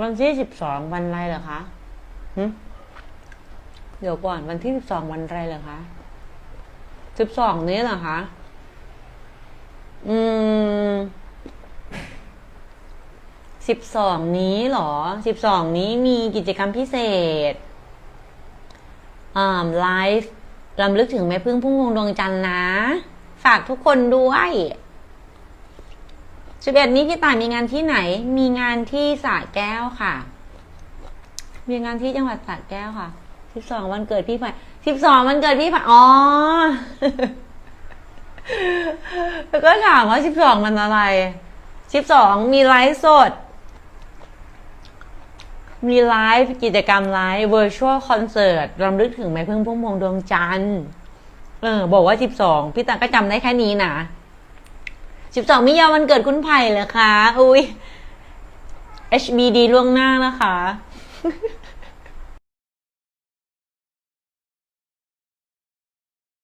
วันที่สิบสองวันอะไรเหรอคะเดี๋ยวก่อนวันที่สิบสองวันอะไรเหรอคะสิบสองนี้เหรอคะ อืมสิบสองนี้เหรอสิบสองนี้มีกิจกรรมพิเศษอ่าไลฟ์รำลึกถึงแม่พึ่งพุ่งวงดวงจันทร์นะ ฝากทุกคนด้วย สิบเอ็ดนี้พี่ต่ายมีงานที่ไหน มีงานที่สระแก้วค่ะ มีงานที่จังหวัดสระแก้วค่ะสิบสองวันเกิดพี่ผ่สิบสองวันเกิดพี่ผ่อ๋อ แล้วก็ถามว่าสิบสองมันอะไรสิบสองมีไลฟ์สด มีไลฟ์กิจกรรมไลฟ์ virtual concert รำลึกถึงแม่พึ่งพุ่มพวงดวงจันทร์ เออ บอกว่าสิบสองพี่ตังก็จำได้แค่นี้นะ สิบสองมิยาวันเกิดคุณไผ่เหรอคะ อุ้ย HBD ล่วงหน้านะคะ